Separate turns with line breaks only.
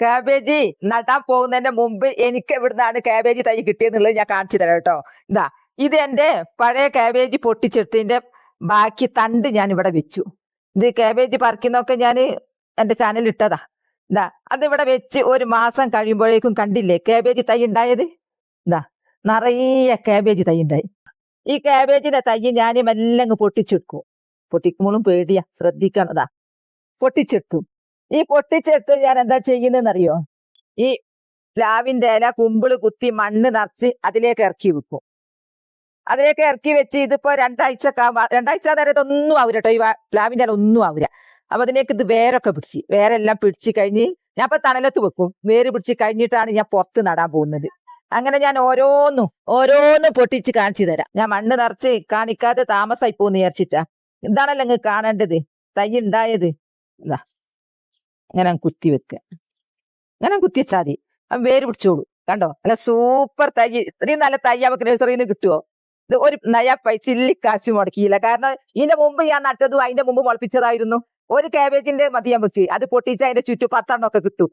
കാബേജി നടാൻ പോകുന്നതിന്റെ മുമ്പ് എനിക്ക് എവിടുന്നാണ് കാബേജ് തൈ കിട്ടിയെന്നുള്ളത് ഞാൻ കാണിച്ചു തരാം കേട്ടോ. ഇതാ ഇത് എന്റെ പഴയ കാബേജ് പൊട്ടിച്ചെടുത്തതിന്റെ ബാക്കി തണ്ട് ഞാൻ ഇവിടെ വെച്ചു. ഇത് കാബേജ് പറിക്കുന്നൊക്കെ ഞാൻ എന്റെ ചാനലിൽ ഇട്ടതാ. ഇതാ അതിവിടെ വെച്ച് ഒരു മാസം കഴിയുമ്പോഴേക്കും കണ്ടില്ലേ കാബേജ് തൈ ഉണ്ടായത്? ഇതാ നിറയെ കാബേജ് തൈ ഉണ്ടായി. ഈ കാബേജിന്റെ തൈ ഞാൻ മെല്ലങ്ങ് പൊട്ടിച്ചെടുക്കും. പൊട്ടിക്കുമ്പോഴും പേടിയാ ശ്രദ്ധിക്കണതാ പൊട്ടിച്ചെടുത്തു. ഈ പൊട്ടിച്ചെടുത്ത് ഞാൻ എന്താ ചെയ്യുന്നതെന്നറിയോ ഈ പ്ലാവിന്റെ ഇല കുമ്പിൾ കുത്തി മണ്ണ് നിറച്ച് അതിലേക്ക് ഇറക്കി വെക്കും. അതിലേക്ക് ഇറക്കി വെച്ച് ഇതിപ്പോ രണ്ടാഴ്ച രണ്ടാഴ്ച നേരം ഒന്നും ആവൂല കേട്ടോ ഈ പ്ലാവിന്റെ ഇല ഒന്നും ആവൂല. അപ്പൊ അതിലേക്ക് ഇത് വേരൊക്കെ പിടിച്ച് വേരെല്ലാം പിടിച്ച് കഴിഞ്ഞ് ഞാൻ ഇപ്പൊ തണലത്ത് വെക്കും. വേര് പിടിച്ച് കഴിഞ്ഞിട്ടാണ് ഞാൻ പുറത്ത് നടാൻ പോകുന്നത്. അങ്ങനെ ഞാൻ ഓരോന്നും ഓരോന്നും പൊട്ടിച്ച് കാണിച്ചു തരാം. ഞാൻ മണ്ണ് നിറച്ച് കാണിക്കാതെ താമസമായി പോകുന്നു വിചാരിച്ചിട്ടാ. ഇതാണല്ലോ ഇങ്ങ് കാണേണ്ടത്. തൈ ഉണ്ടായത് ഇതാ. ഇങ്ങനെ കുത്തി വെക്കുക ഇങ്ങനെ കുത്തി വെച്ചാൽ മതി. അവൻ വേര് പിടിച്ചോളൂ. കണ്ടോ? അല്ല സൂപ്പർ തൈ ഇത്രയും നല്ല തൈ നമുക്ക് നഴ്സറിയിൽ കിട്ടുമോ ഇത് ഒരു നയ ചില്ലിക്കാശ് മുടക്കിയില്ല. കാരണം ഇതിന്റെ മുമ്പ് ഞാൻ നട്ടതും അതിന്റെ മുമ്പ് മുളപ്പിച്ചതായിരുന്നു. ഒരു കാബേജിന്റെ മതി നമുക്ക് അത് പൊട്ടിച്ച് അതിന്റെ ചുറ്റും പത്തെണ്ണം ഒക്കെ കിട്ടും.